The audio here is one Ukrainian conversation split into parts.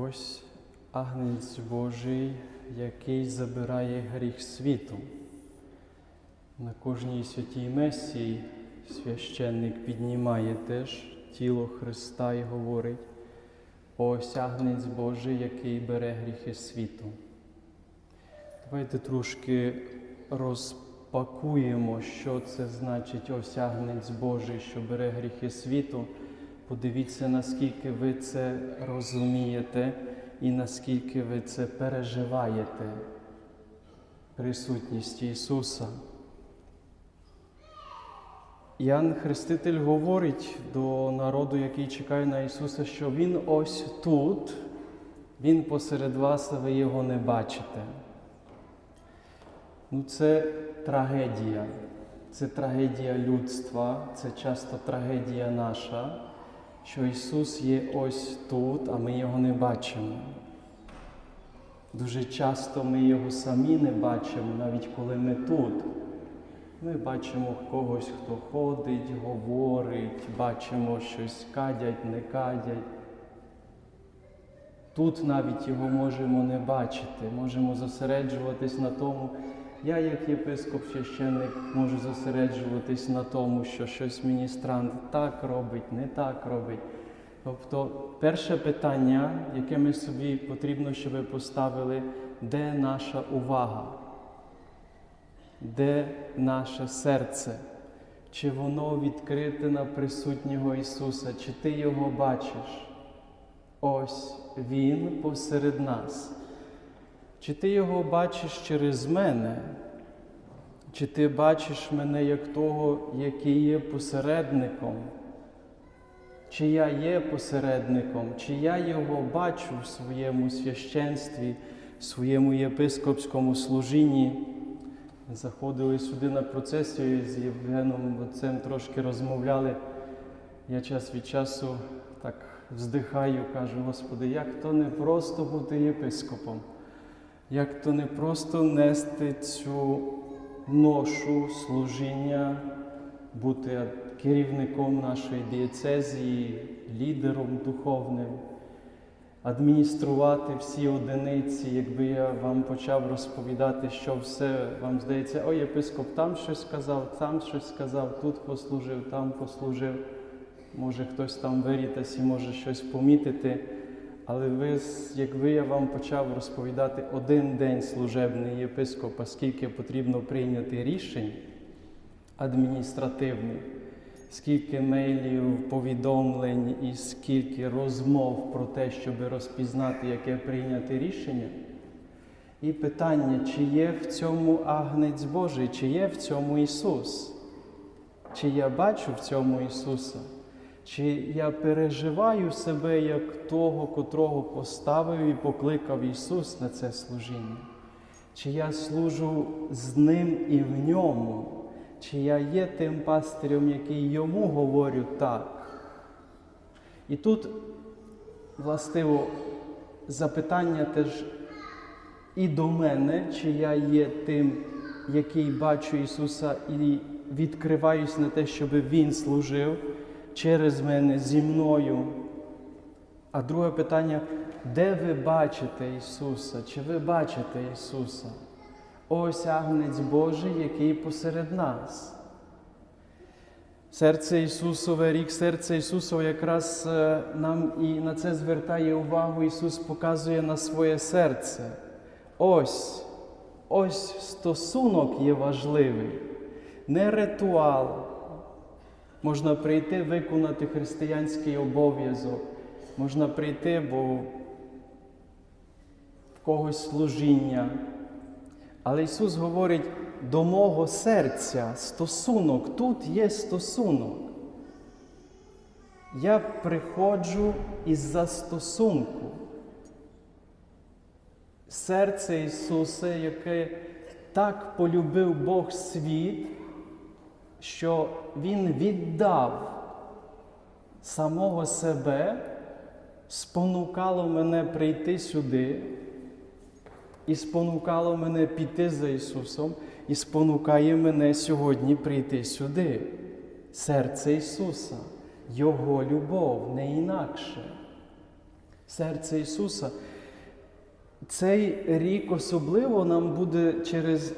Ось агнець Божий, який забирає гріх світу. На кожній святій месі священник піднімає теж тіло Христа і говорить: ось агнець Божий, який бере гріхи світу. Давайте трошки розпакуємо, що це значить ось агнець Божий, що бере гріхи світу. Подивіться, наскільки ви це розумієте і наскільки ви це переживаєте, присутність Ісуса. Іоанн Хреститель говорить до народу, який чекає на Ісуса, що Він ось тут, Він посеред вас, а ви Його не бачите. Ну, це трагедія. Це трагедія людства, це часто трагедія наша, що Ісус є ось тут, а ми Його не бачимо. Дуже часто ми Його самі не бачимо, навіть коли ми тут. Ми бачимо когось, хто ходить, говорить, бачимо щось кадять, не кадять. Тут навіть його можемо не бачити, можемо зосереджуватись на тому. Я, як єпископ священник, можу зосереджуватись на тому, що щось міністрант так робить, не так робить. Тобто, перше питання, яке ми собі потрібно, щоб ви поставили, де наша увага? Де наше серце? Чи воно відкрите на присутнього Ісуса, чи ти Його бачиш? Ось Він посеред нас. Чи ти Його бачиш через мене? Чи ти бачиш мене як того, який є посередником? Чи я є посередником, чи я його бачу в своєму священстві, в своєму єпископському служінні? Заходили сюди на процесію з Євгеном Отцем трошки розмовляли. Я час від часу так вздихаю, кажу, Господи, як то не просто бути єпископом, як то не просто нести цю ношу служіння, бути керівником нашої дієцезії, лідером духовним, адмініструвати всі одиниці, якби я вам почав розповідати, що все вам здається, ой, єпископ там щось сказав, там щось сказав, тут послужив, там послужив. Може хтось там вирітась і може щось помітити. Але ви, якби я вам почав розповідати один день служебний єпископа, скільки потрібно прийняти рішень адміністративних, скільки мейлів, повідомлень і скільки розмов про те, щоб розпізнати, яке прийняти рішення. І питання, чи є в цьому агнець Божий, чи є в цьому Ісус? Чи я бачу в цьому Ісуса? Чи я переживаю себе як того, котрого поставив і покликав Ісус на це служіння? Чи я служу з Ним і в ньому? Чи я є тим пастирем, який йому говорю так? І тут, властиво, запитання теж і до мене, чи я є тим, який бачу Ісуса і відкриваюсь на те, щоб Він служив через мене зі мною. А друге питання, де ви бачите Ісуса? Чи ви бачите Ісуса? Ось агнець Божий, який посеред нас. Серце Ісусове, рік серця Ісусове якраз е, нам і на це звертає увагу. Ісус показує на своє серце. Ось, ось стосунок є важливий, не ритуал. Можна прийти виконати християнський обов'язок, можна прийти, бо в когось служіння. Але Ісус говорить, до мого серця стосунок, тут є стосунок. Я приходжу із-за стосунку. Серце Ісуса, яке так полюбив Бог світ, що Він віддав самого себе, спонукало мене прийти сюди, і спонукало мене піти за Ісусом, і спонукає мене сьогодні прийти сюди. Серце Ісуса, Його любов, не інакше. серце Ісуса. Цей рік особливо нам буде через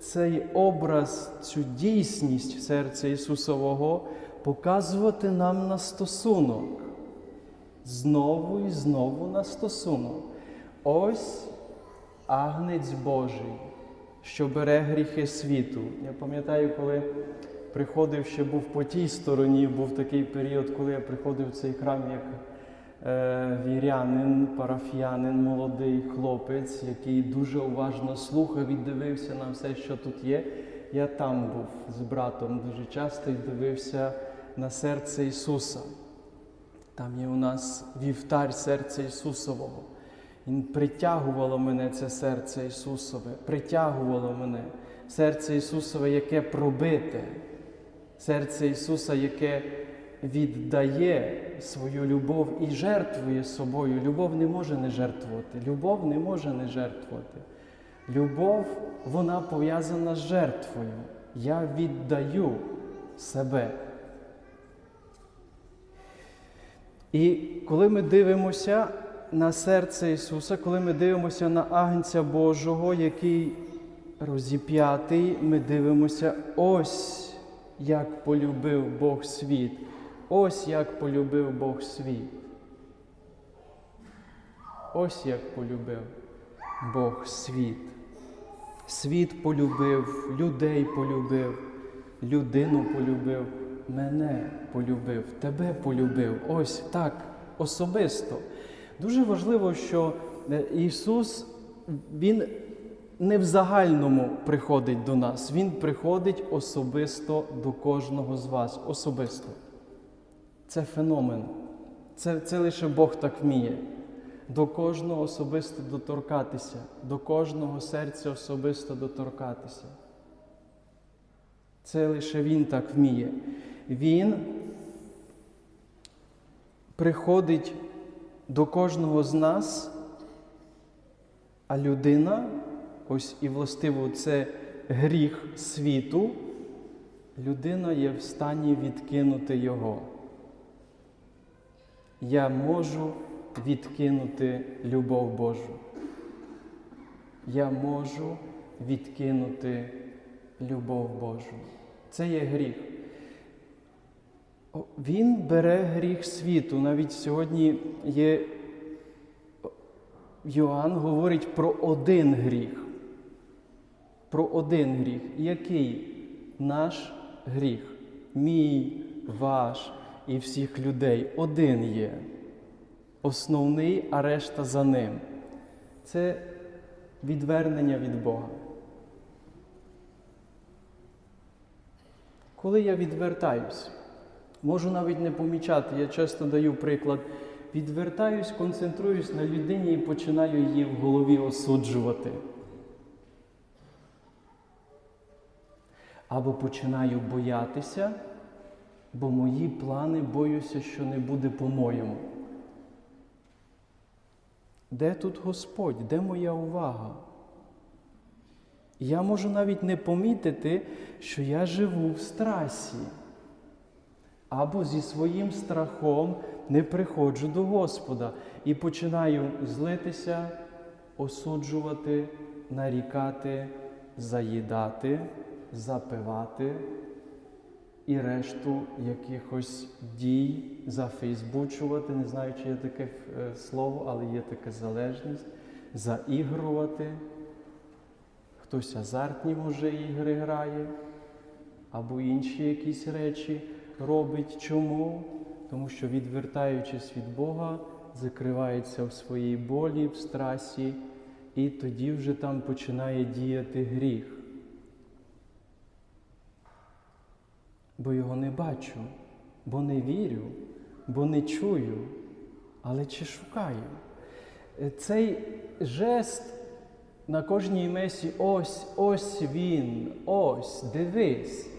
цей образ, цю дійсність серця Ісусового показувати нам на стосунок. Знову і знову на стосунок. Ось агнець Божий, що бере гріхи світу. Я пам'ятаю, коли приходив, ще був по тій стороні, був такий період, коли я приходив в цей храм як вірянин, парафіянин, молодий хлопець, який дуже уважно слухав і дивився на все, що тут є. Я там був з братом дуже часто і дивився на серце Ісуса. Там є у нас вівтар серця Ісусового. Він притягувало мене це серце Ісусове, притягувало мене серце Ісусове, яке пробите, серце Ісуса, яке віддає свою любов і жертвує собою. Любов не може не жертвувати. Любов не може не жертвувати. Любов, вона пов'язана з жертвою. Я віддаю себе. І коли ми дивимося на серце Ісуса, коли ми дивимося на Агнця Божого, який розіп'ятий, ми дивимося, ось як полюбив Бог світ, ось як полюбив Бог світ. Ось як полюбив Бог світ. Світ полюбив, людей полюбив, людину полюбив, мене полюбив, тебе полюбив. Ось так особисто. Дуже важливо, що е, Ісус, Він не в загальному приходить до нас, Він приходить особисто до кожного з вас. Особисто. Це феномен. Це, це лише Бог так вміє. До кожного особисто доторкатися, до кожного серця особисто доторкатися. Це лише Він так вміє. Він приходить до кожного з нас, а людина, ось і властиво це гріх світу, людина є в стані відкинути його. Я можу відкинути любов Божу. Я можу відкинути любов Божу. Це є гріх. Він бере гріх світу. Навіть сьогодні є Йоанн говорить про один гріх. Про один гріх. Який наш гріх? Мій, ваш і всіх людей. Один є. Основний, а решта за ним. Це відвернення від Бога. Коли я відвертаюсь, можу навіть не помічати, я часто даю приклад. Відвертаюсь, концентруюсь на людині і починаю її в голові осуджувати. Або починаю боятися, бо мої плани боюся, що не буде по-моєму. Де тут Господь? Де моя увага? Я можу навіть не помітити, що я живу в страсі. Або зі своїм страхом не приходжу до Господа і починаю злитися, осуджувати, нарікати, заїдати, запивати і решту якихось дій зафейсбучувати. Не знаю, чи є таке е, слово, але є така залежність, заігрувати. Хтось азартні може ігри грає, або інші якісь речі робить. Чому? Тому що, відвертаючись від Бога, закривається в своїй болі, в страсі, і тоді вже там починає діяти гріх. Бо його не бачу, бо не вірю, бо не чую, але чи шукаю. Цей жест на кожній месі ось, ось він, ось, дивись.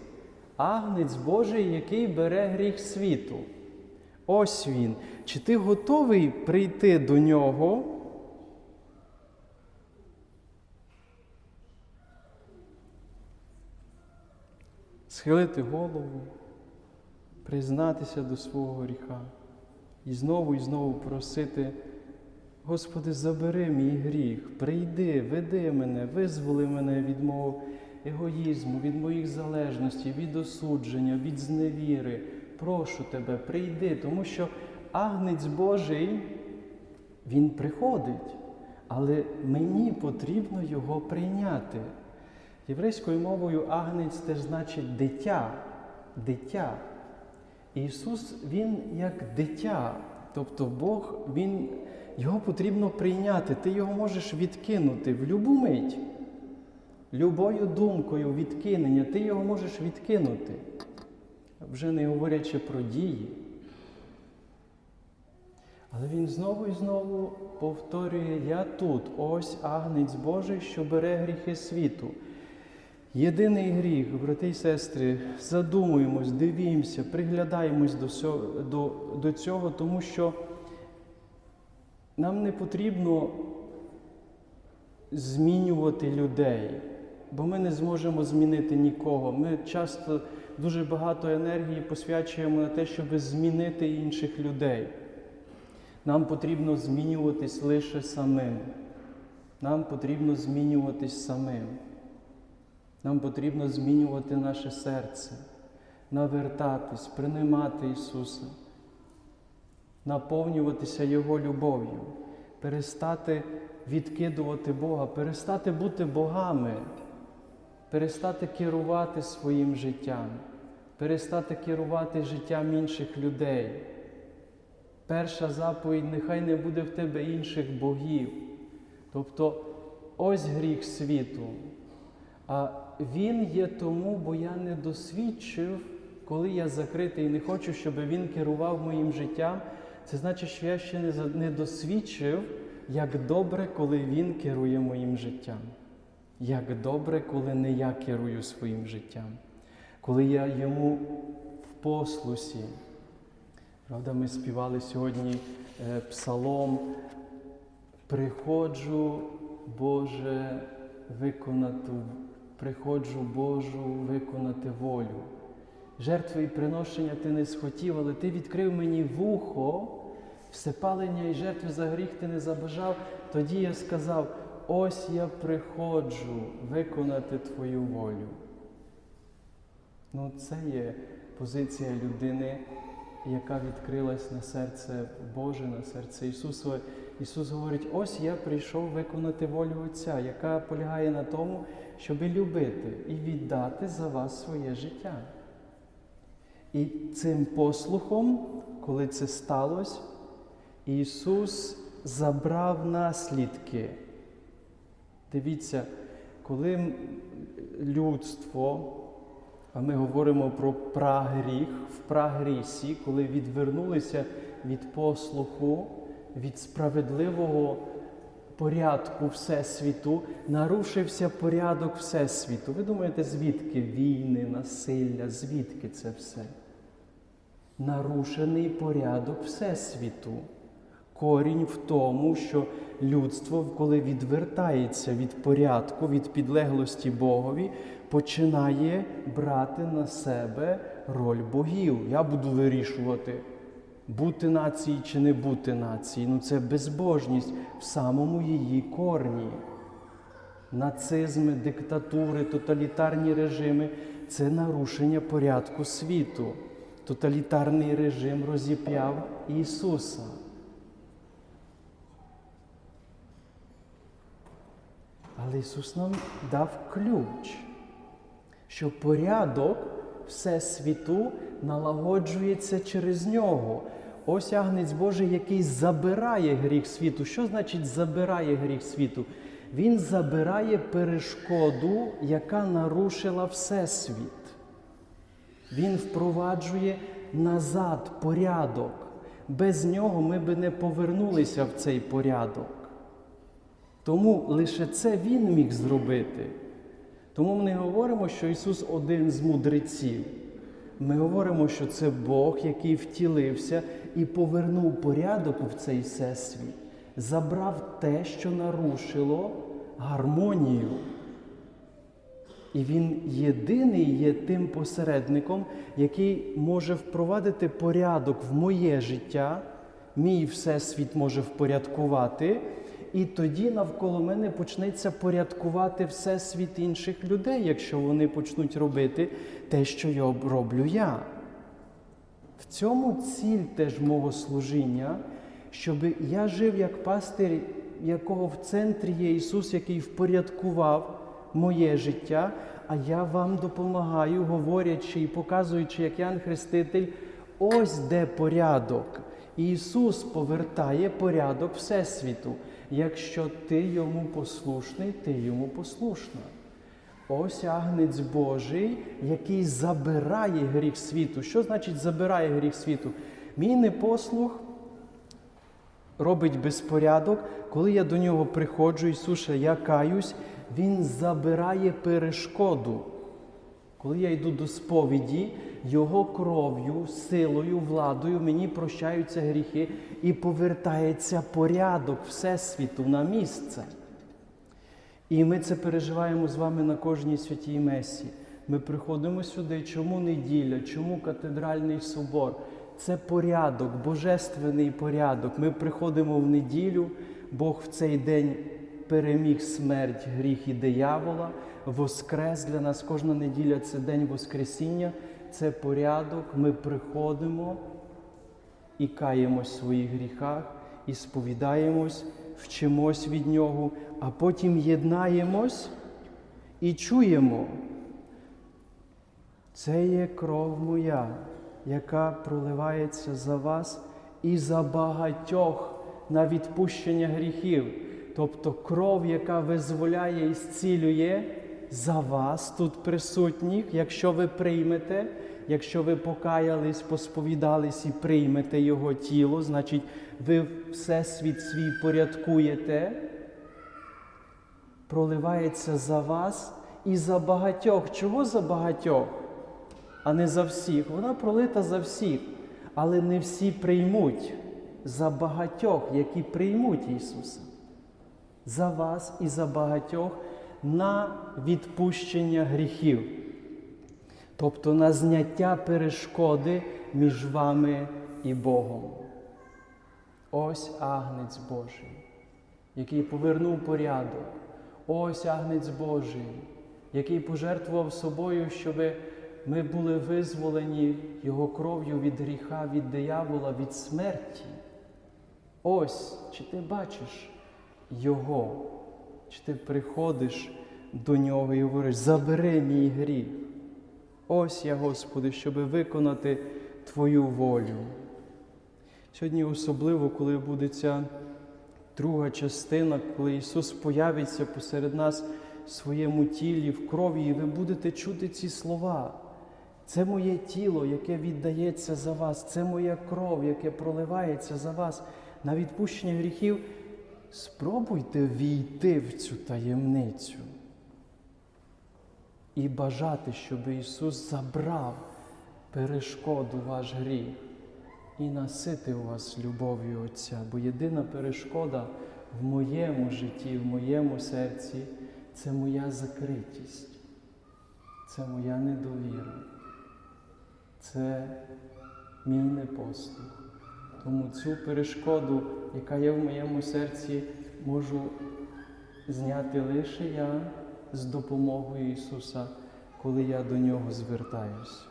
Агнець Божий, який бере гріх світу. Ось він. Чи ти готовий прийти до нього? Схилити голову, признатися до свого гріха і знову і знову просити Господи, забери мій гріх, прийди, веди мене, визволи мене від мого егоїзму, від моїх залежностей, від осудження, від зневіри. Прошу тебе, прийди, тому що агнець Божий, він приходить, але мені потрібно його прийняти. Єврейською мовою агнець теж значить дитя, дитя. Ісус, Він як дитя, тобто Бог, Він, Його потрібно прийняти. Ти його можеш відкинути в любу мить. Любою думкою відкинення, ти його можеш відкинути, вже не говорячи про дії. Але він знову і знову повторює: Я тут, ось агнець Божий, що бере гріхи світу. Єдиний гріх, брати і сестри, задумуємось, дивімося, приглядаємось до цього, тому що нам не потрібно змінювати людей, бо ми не зможемо змінити нікого. Ми часто дуже багато енергії посвячуємо на те, щоб змінити інших людей. Нам потрібно змінюватись лише самим. Нам потрібно змінюватись самим. Нам потрібно змінювати наше серце, навертатись, приймати Ісуса, наповнюватися Його любов'ю, перестати відкидувати Бога, перестати бути богами, перестати керувати своїм життям, перестати керувати життям інших людей. Перша заповідь нехай не буде в тебе інших богів. Тобто ось гріх світу. А він є тому, бо я не досвідчив, коли я закритий і не хочу, щоб він керував моїм життям. Це значить, що я ще не, досвідчив, як добре, коли він керує моїм життям. Як добре, коли не я керую своїм життям, коли я йому в послусі. Правда, ми співали сьогодні е, псалом Приходжу, Боже, виконати, приходжу Божу виконати волю. Жертви і приношення ти не схотів, але ти відкрив мені вухо, всепалення і жертви за гріх ти не забажав. Тоді я сказав: ось я приходжу виконати Твою волю. Ну, це є позиція людини, яка відкрилась на серце Боже, на серце Ісуса. Ісус говорить: ось я прийшов виконати волю Отця, яка полягає на тому, щоб любити і віддати за вас своє життя. І цим послухом, коли це сталося, Ісус забрав наслідки. Дивіться, коли людство, а ми говоримо про прагріх, в прагрісі, коли відвернулися від послуху, від справедливого порядку Всесвіту, нарушився порядок Всесвіту. Ви думаєте, звідки війни, насилля, звідки це все? Нарушений порядок Всесвіту. Корінь в тому, що людство, коли відвертається від порядку, від підлеглості Богові, починає брати на себе роль богів. Я буду вирішувати, бути нацією чи не бути нацією. Ну це безбожність в самому її корні. Нацизми, диктатури, тоталітарні режими це нарушення порядку світу. Тоталітарний режим розіп'яв Ісуса. Але Ісус нам дав ключ, що порядок Всесвіту налагоджується через нього. Ось агнець Божий, який забирає гріх світу. Що значить забирає гріх світу? Він забирає перешкоду, яка нарушила Всесвіт. Він впроваджує назад порядок. Без нього ми би не повернулися в цей порядок. Тому лише це Він міг зробити. Тому ми не говоримо, що Ісус один з мудреців. Ми говоримо, що це Бог, який втілився і повернув порядок в цей всесвіт, забрав те, що нарушило гармонію. І він єдиний є тим посередником, який може впровадити порядок в моє життя. Мій всесвіт може впорядкувати, і тоді навколо мене почнеться порядкувати всесвіт інших людей, якщо вони почнуть робити те, що я роблю я. В цьому ціль теж мого служіння, щоб я жив як пастир, якого в центрі є Ісус, який впорядкував моє життя, а я вам допомагаю, говорячи і показуючи, як Ян Хреститель, ось де порядок. Ісус повертає порядок Всесвіту. Якщо ти йому послушний, ти йому послушна. Ось агнець Божий, який забирає гріх світу. Що значить забирає гріх світу? Мій непослух робить безпорядок. Коли я до нього приходжу, Ісусе, я каюсь, Він забирає перешкоду. Коли я йду до сповіді, Його кров'ю, силою, владою мені прощаються гріхи і повертається порядок Всесвіту на місце. І ми це переживаємо з вами на кожній святій месі. Ми приходимо сюди. Чому неділя? Чому катедральний собор? Це порядок, божественний порядок. Ми приходимо в неділю, Бог в цей день переміг смерть, гріх і диявола, воскрес для нас. Кожна неділя це день Воскресіння, це порядок. Ми приходимо і каємось в своїх гріхах, і сповідаємось, вчимось від Нього, а потім єднаємось і чуємо. Це є кров моя, яка проливається за вас і за багатьох на відпущення гріхів. Тобто кров, яка визволяє і зцілює за вас тут присутніх, якщо ви приймете, якщо ви покаялись, посповідались і приймете Його тіло, значить ви всесвіт свій порядкуєте, проливається за вас і за багатьох. Чого за багатьох? А не за всіх. Вона пролита за всіх, але не всі приймуть за багатьох, які приймуть Ісуса. За вас і за багатьох на відпущення гріхів, тобто на зняття перешкоди між вами і Богом. Ось агнець Божий, який повернув порядок. Ось агнець Божий, який пожертвував собою, щоб ми були визволені Його кров'ю від гріха, від диявола, від смерті. Ось, чи ти бачиш Його, чи ти приходиш до Нього і говориш, забери мій гріх. Ось я, Господи, щоб виконати Твою волю. Сьогодні особливо, коли буде ця друга частина, коли Ісус появиться посеред нас в своєму тілі, в крові, і ви будете чути ці слова. Це моє тіло, яке віддається за вас, це моя кров, яке проливається за вас на відпущення гріхів. Спробуйте війти в цю таємницю і бажати, щоб Ісус забрав перешкоду ваш гріх і наситив вас любов'ю Отця. Бо єдина перешкода в моєму житті, в моєму серці це моя закритість, це моя недовіра, це мій непослух. Тому цю перешкоду, яка є в моєму серці, можу зняти лише я з допомогою Ісуса, коли я до Нього звертаюсь.